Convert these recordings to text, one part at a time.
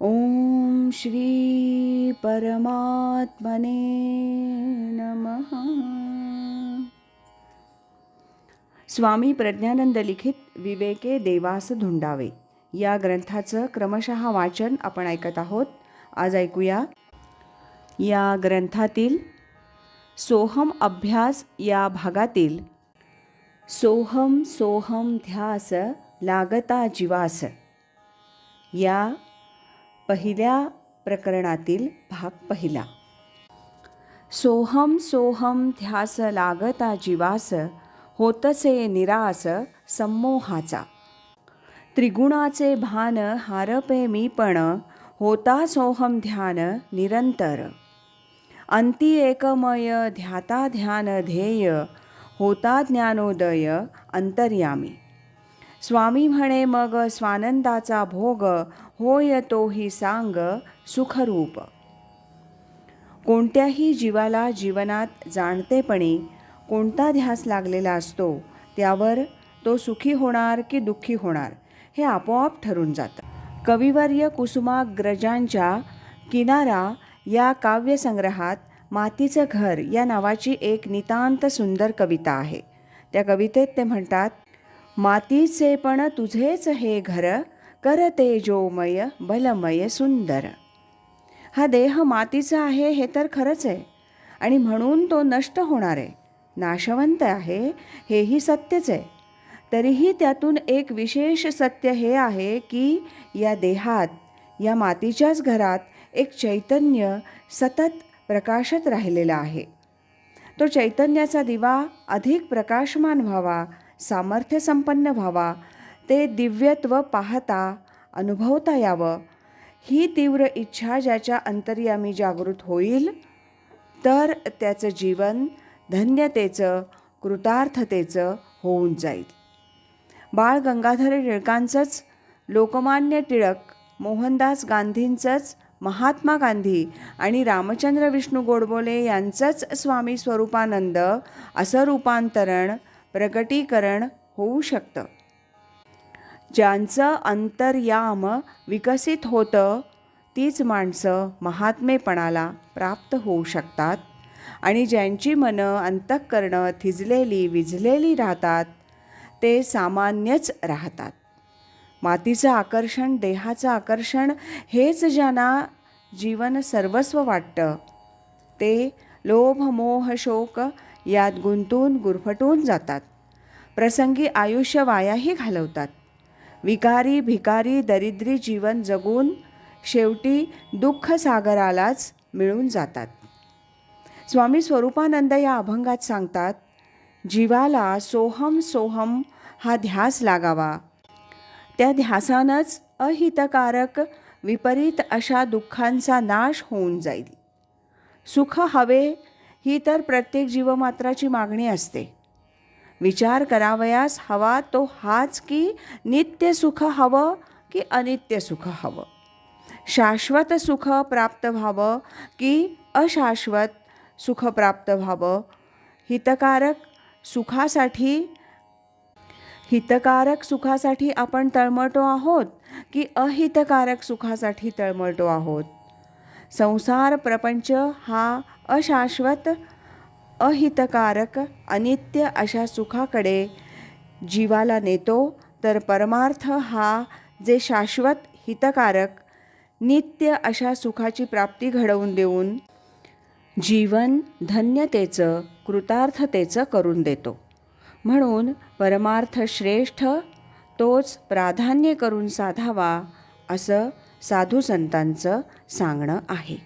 ॐ श्री परमात्मने नमः। स्वामी प्रज्ञानंद लिखित विवेके देवास धुंडावे। या ग्रंथाचं क्रमशः वाचन आपण ऐकत आहोत. आज ऐकूया. या ग्रंथातील सोहम अभ्यास या भागातील सोहम सोहम ध्यास लागता जीवास या पहिल्या प्रकरणातील भाग पहिला. सोहम सोहम ध्यास लागता जीवास होतसे निरास संमोहाचा त्रिगुणाचे भान हारपे मी पण होता सोहम ध्यान निरंतर. अंती एकमय ध्याता ध्यान ध्येय होता ज्ञानोदय अंतर्यामी. स्वामी म्हणे मग स्वानंदाचा भोग होय तोही सांग सुखरूप. कोणत्याही जीवाला जीवनात जाणतेपणी कोणता ध्यास लागलेला असतो त्यावर तो सुखी होणार की दुःखी होणार हे आपोआप ठरून जातं. कविवर्य कुसुमाग्रजांच्या किनारा या काव्यसंग्रहात मातीचं घर या नावाची एक नितांत सुंदर कविता आहे. त्या कवितेत ते म्हणतात मातीचे पण तुझेच हे घर करतेजोमय बलमय सुंदर. हा देह मातीचा आहे हे तर खरंच आहे. आणि म्हणून तो नष्ट होणार आहे. नाशवंत आहे हेही सत्यच आहे. तरीही त्यातून एक विशेष सत्य हे आहे की या देहात या मातीच्याच घरात एक चैतन्य सतत प्रकाशत राहिलेला आहे. तो चैतन्याचा दिवा अधिक प्रकाशमान व्हावा सामर्थ्यसंपन्न व्हावा ते दिव्यत्व पाहता अनुभवता यावं. ही तीव्र इच्छा ज्याच्या अंतर्यामी जागृत होईल तर त्याचं जीवन धन्यतेचं कृतार्थतेचं होऊन जाईल. बाळ गंगाधर टिळकांचंच लोकमान्य टिळक मोहनदास गांधींचंच महात्मा गांधी आणि रामचंद्र विष्णू गोडबोले यांचंच स्वामी स्वरूपानंद असं रूपांतरण प्रगटीकरण होऊ शकतं. ज्यांचं अंतर्याम विकसित होतं तीच माणसं महात्मेपणाला प्राप्त होऊ शकतात. आणि ज्यांची मनं अंतःकरणं थिजलेली विझलेली राहतात ते सामान्यच राहतात. मातीचं आकर्षण देहाचं आकर्षण हेच ज्यांना जीवन सर्वस्व वाटतं ते लोभ मोह शोक यात गुंतून गुरफटून जातात. प्रसंगी आयुष्य वायाही घालवतात. विकारी भिकारी दरिद्री जीवन जगून शेवटी दुःख सागरालाच मिळून जातात. स्वामी स्वरूपानंद या अभंगात सांगतात जीवाला सोहम सोहम हा ध्यास लागावा. त्या ध्यासानंच अहितकारक विपरीत अशा दुःखांचा नाश होऊन जाईल. सुख हवे ही तर प्रत्येक जीवमात्राची मागणी असते. विचार करावयास हवा तो हाच की नित्य सुख हवं की अनित्य सुख हवं. शाश्वत सुख प्राप्त व्हावं की अशाश्वत सुख प्राप्त व्हावं. हितकारक सुखासाठी हितकारक सुखासाठी आपण तळमळतो आहोत की अहितकारक सुखासाठी तळमळतो आहोत? संसार प्रपंच हा अशाश्वत अहितकारक अनित्य अशा सुखाकडे जीवाला नेतो तर परमार्थ हा जे शाश्वत हितकारक नित्य अशा सुखाची प्राप्ती घडवून देऊन जीवन धन्यतेचं कृतार्थतेचं करून देतो. म्हणून परमार्थ श्रेष्ठ तोच प्राधान्य करून साधावा असं साधू संतांचं सांगणं आहे.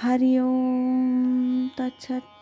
हरिओम तत्सत